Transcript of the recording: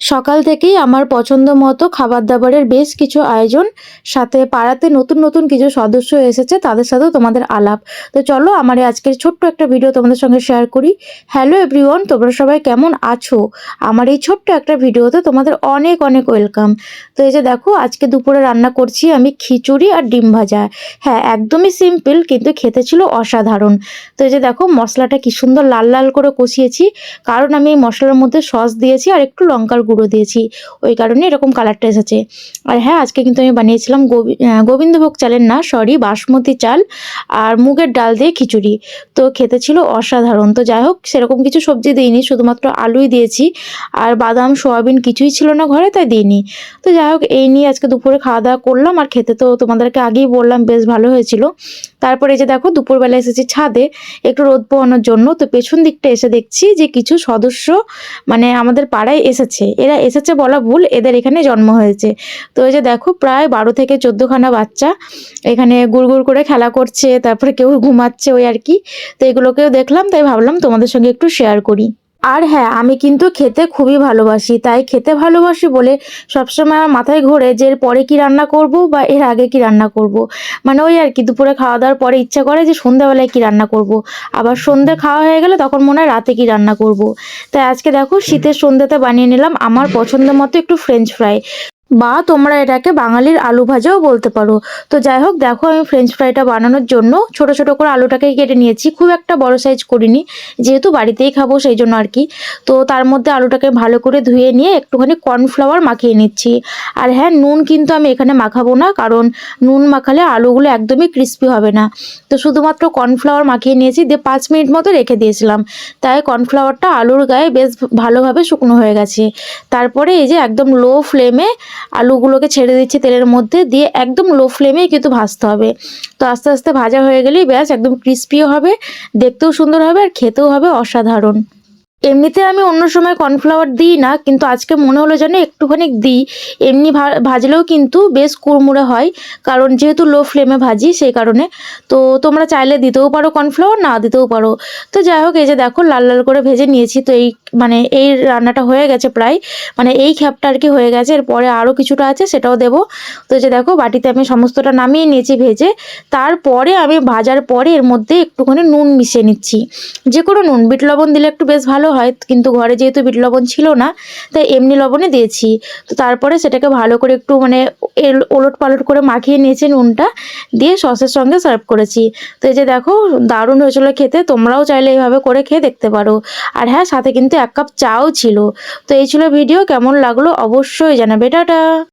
সকাল থেকেই আমার পছন্দ মতো খাবার দাবারের বেশ কিছু আয়োজন, সাথে পাড়াতে নতুন নতুন কিছু সদস্য এসেছে, তাদের সাথেও তোমাদের আলাপ। তো চলো আমার আজকের ছোট্ট একটা ভিডিও তোমাদের সঙ্গে শেয়ার করি। হ্যালো এভরিওয়ান তোমরা সবাই কেমন আছো? আমার এই ছোট্ট একটা ভিডিওতে তোমাদের অনেক অনেক ওয়েলকাম তো এই যে দেখো, আজকে দুপুরে রান্না করছি আমি খিচুড়ি আর ডিম ভাজা। হ্যাঁ একদমই সিম্পল কিন্তু খেতে ছিল অসাধারণ। তো এই যে দেখো, মশলাটা কি সুন্দর লাল লাল করে কষিয়েছি। কারণ আমি এই মশলার মধ্যে সস দিয়েছি আর একটু লঙ্কার গুঁড়ো দিয়েছি। ওই কারণে এরকম কালারটা এসেছে আর হ্যাঁ আজকে কিন্তু আমি বানিয়েছিলাম গোবি- গোবিন্দভোগ চালের না সরি বাসমতি চাল আর মুগের ডাল দিয়ে খিচুড়ি। তো খেতে ছিল অসাধারণ। তো যাই হোক, সেরকম কিছু সবজি দিইনি, শুধুমাত্র আলুই দিয়েছি। আর বাদাম, সোয়াবিন কিছুই ছিল না ঘরে, তাই দিইনি। তো যাই হোক, এই নিয়ে আজকে দুপুরে খাওয়া দাওয়া করলাম। আর খেতে তো তোমাদেরকে আগেই বললাম, বেশ ভালো হয়েছিল। তারপরে যে দেখো, দুপুরবেলা এসেছি ছাদে, একটু রোদ পোহানোর জন্য। তো পেছন দিকটা এসে দেখছি যে কিছু সদস্য মানে আমাদের পাড়ায় এসেছে। এরা এসেছে বলা ভুল, এদের এখানে জন্ম হয়েছে। তো এই যে দেখো, প্রায় বারো থেকে চোদ্দোখানা বাচ্চা এখানে গুড়গুড় করে খেলা করছে, তারপরে কেউ ঘুমাচ্ছে ওই আর কি। তো এগুলোকেও দেখলাম, তাই ভাবলাম তোমাদের সঙ্গে একটু শেয়ার করি। আর হ্যাঁ আমি কিন্তু খেতে খুবই ভালোবাসি, তাই খেতে ভালোবাসি বলে সবসময় আমার মাথায় ঘোরে যে এর পরে কি রান্না করব বা এর আগে কি রান্না করব। মানে ওই আর কি, দুপুরে খাওয়া দাওয়ার পরে ইচ্ছা করে যে সন্ধ্যাবেলায় কি রান্না করব। আবার সন্ধ্যে খাওয়া হয়ে গেলে তখন মনে হয় রাতে কি রান্না করব। তাই আজকে দেখো শীতের সন্ধ্যাতে বানিয়ে নিলাম আমার পছন্দ মতো একটু ফ্রেঞ্চ ফ্রাই বা তোমরা এটাকে বাঙালির আলু ভাজাও বলতে পারো। তো যাই হোক, দেখো আমি ফ্রেঞ্চ ফ্রাইটা বানানোর জন্য ছোট ছোট করে আলুটাকে কেটে নিয়েছি। খুব একটা বড় সাইজ করিনি, যেহেতু বাড়িতেই খাব সেই জন্য আর কি। তো তার মধ্যে আলুটাকে ভালো করে ধুয়ে নিয়ে একটুখানি কর্নফ্লাওয়ার মাখিয়ে নিচ্ছি। আর হ্যাঁ নুন কিন্তু আমি এখানে মাখাবো না, কারণ নুন মাখালে আলুগুলো একদমই ক্রিস্পি হবে না। তো শুধুমাত্র কর্নফ্লাওয়ার মাখিয়ে নিয়েছি, দিয়ে পাঁচ মিনিট মতো রেখে দিয়েছিলাম। তাই কর্নফ্লাওয়ারটা আলুর গায়ে বেশ ভালোভাবে শুকনো হয়ে গেছে। তারপরে এই যে একদম লো ফ্লেমে আলুগুলোকে ছেড়ে দিচ্ছি তেলের মধ্যে দিয়ে একদম লো ফ্লেমে কিন্তু ভাজতে হবে। তো আস্তে আস্তে ভাজা হয়ে গেলেই ব্যাস একদম ক্রিস্পিও হবে, দেখতেও সুন্দর হবে আর খেতেও হবে অসাধারণ। এমনিতে আমি অন্য সময় কর্নফ্লাওয়ার দিই না, কিন্তু আজকে মনে হলো যেন একটুখানি দিই। এমনি ভাজলেও কিন্তু বেশ কুড়মুড়ে হয়, কারণ যেহেতু লো ফ্লেমে ভাজি, সেই কারণে। তো তোমরা চাইলে দিতেও পারো কর্নফ্লাওয়ার না দিতেও পারো। তো যাই হোক, এই যে দেখো, লাল লাল করে ভেজে নিয়েছি, তো এই মানে এই রান্নাটা হয়ে গেছে প্রায়। মানে এই খ্যাপটা আর কি হয়ে গেছে, এরপরে আরও কিছুটা আছে, সেটাও দেবো। তো যে দেখো, বাটিতে আমি সমস্তটা নামিয়ে নিয়েছি ভেজে। তারপরে আমি ভাজার পরে এর মধ্যে একটুখানি নুন মিশিয়ে নিচ্ছি। যে কোনো নুন, বিট লবণ দিলে একটু বেশ ভালো হয়, কিন্তু ঘরে যেহেতু বিট লবণ ছিল না, তাই এমনি লবণে দিয়েছি। তো তারপরে সেটাকে ভালো করে একটু মানে ওলট পালট করে মাখিয়ে নিয়েছি নুনটা, দিয়ে সসের সঙ্গে সার্ভ করেছি। তো এই যে দেখো, দারুণ হয়েছিল খেতে, তোমরাও চাইলে এইভাবে করে খেয়ে দেখতে পারো। আর হ্যাঁ সাথে কিন্তু এক কাপ চাও ছিল। তো এই ছিল ভিডিও, কেমন লাগল অবশ্যই জানাবে, টাটা!